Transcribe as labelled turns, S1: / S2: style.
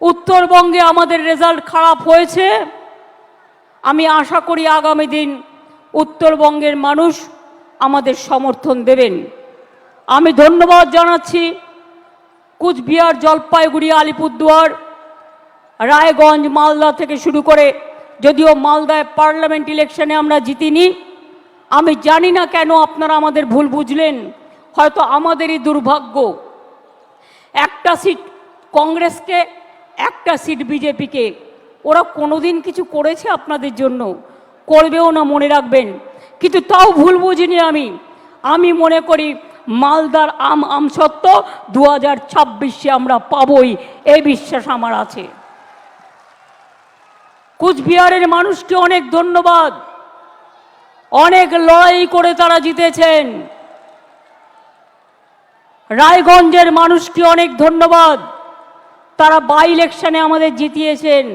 S1: উত্তরবঙ্গে আমাদের রেজাল্ট খারাপ হয়েছে। আমি আশা করি আগামী দিন উত্তরবঙ্গের মানুষ আমাদের সমর্থন দেবেন। আমি ধন্যবাদ জানাচ্ছি কুচবিহার জলপাইগুড়ি আলিপুরদুয়ার, রায়গঞ্জ মালদা থেকে শুরু করে, যদিও মালদায় পার্লামেন্ট ইলেকশনে আমরা জিতিনি। আমি জানি না কেন আপনারা আমাদের ভুল বুঝলেন, হয়তো আমাদেরই দুর্ভাগ্য। একটা সিট কংগ্রেসকে একটা সিট বিজেপিকে ওরা কোনোদিন কিছু করেছে আপনাদের জন্য? করবেও না মনে রাখবেন। কিন্তু তাও ভুল বুঝিনি আমি। আমি মনে করি মালদার আম আম সত্য দু হাজার ছাব্বিশে আমরা পাবই, এই বিশ্বাস আমার আছে। কুচবিহারের মানুষকে অনেক ধন্যবাদ। অনেক লড়াই করে তারা জিতেছেন। রায়গঞ্জের মানুষকে অনেক ধন্যবাদ। তারা বাই ইলেকশনে আমাদের জিতিয়েছেন।